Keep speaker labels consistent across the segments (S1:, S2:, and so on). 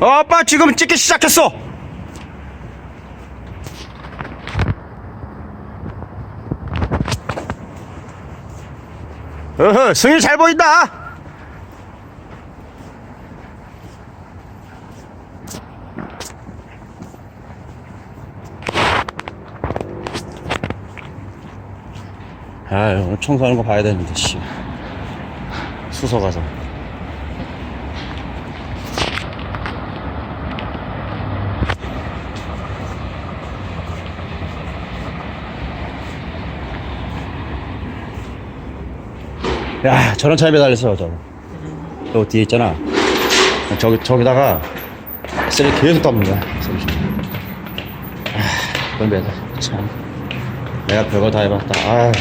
S1: 어, 아빠 지금 찍기 시작했어. 어허, 승희 잘 보인다. 아, 오늘 청소하는 거 봐야 되는데, 씨. 수서 가서. 야, 저런 차에 매달렸어, 저. 저 뒤에 있잖아. 저기, 저기다가 쓰레기 계속 담는 거야. 쓰레기. 아, 그걸 매달, 참. 내가 별거 다 해봤다. 아,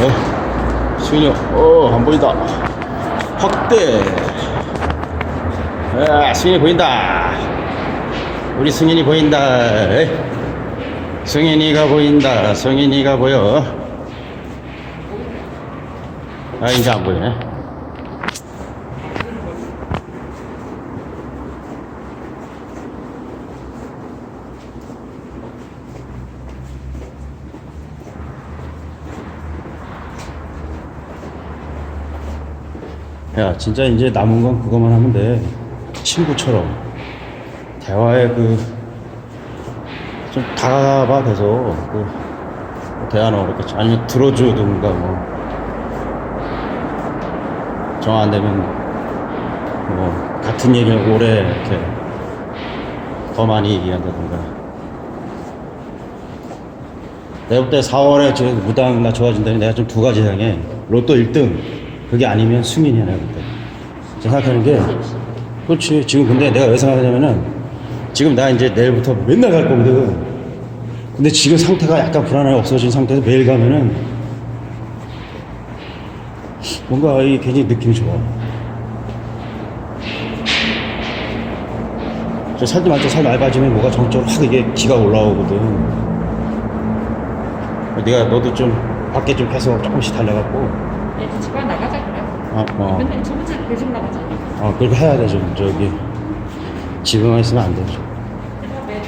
S1: 어, 수인이, 어, 안 보인다. 확대. 아, 승인이 보인다. 우리 승인이 보인다. 승인이가 보인다. 승인이가 보여. 아, 이제 안 보이네. 야, 진짜 이제 남은 건 그것만 하면 돼. 친구처럼. 대화에 그, 좀 다가봐, 계속. 그, 대화는 어렵겠지. 아니면 들어주든가, 뭐. 정 안 되면, 뭐, 같은 얘기를 오래 이렇게 더 많이 얘기한다든가. 내가 볼때 4월에 지금 무당 나 좋아진다니 내가 좀 두 가지 향해. 로또 1등. 그게 아니면 승인이야, 내가 볼 때. 제가 생각하는 게, 그렇지. 지금 근데 내가 왜 생각하냐면은, 지금 나 이제 내일부터 맨날 갈 거거든. 근데 지금 상태가 약간 불안하게 없어진 상태에서 매일 가면은, 뭔가 이 괜히 느낌이 좋아. 저 살도 많죠. 살 많이 빠지면 뭐가 정적으로 확 이게 기가 올라오거든. 네가 너도 좀 밖에 좀 계속 조금씩 달려갖고,
S2: 얘도 집안 나가자 그래.
S1: 어, 어.
S2: 맨날 저번 주에 배송 나가잖아.
S1: 어, 그렇게 해야 돼, 좀, 저기. 집에만 있으면 안 돼, 좀.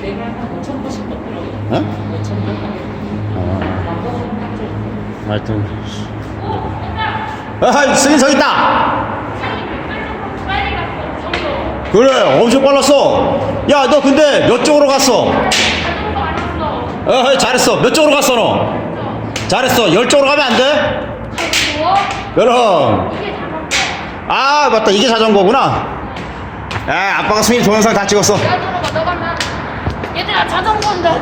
S2: 내가 한 5천 번씩 걷더라고.
S1: 어?
S2: 5천 번 하게. 좀.
S1: 하여튼. 아, 승인 서 있다! 그래, 엄청 빨랐어. 야, 너 근데 몇 쪽으로 갔어?
S2: 어,
S1: 잘했어. 몇 쪽으로 갔어, 너? 잘했어. 열 쪽으로 가면 안 돼?
S2: 뭐?
S1: 그럼.
S2: 자전거.
S1: 아, 맞다. 이게 자전거구나. 야, 아빠가 승인 동영상 다 찍었어.
S2: 너가 나. 얘들아 자전거 온다.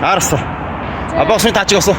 S1: 알았어. 아빠가 승인 다 찍었어.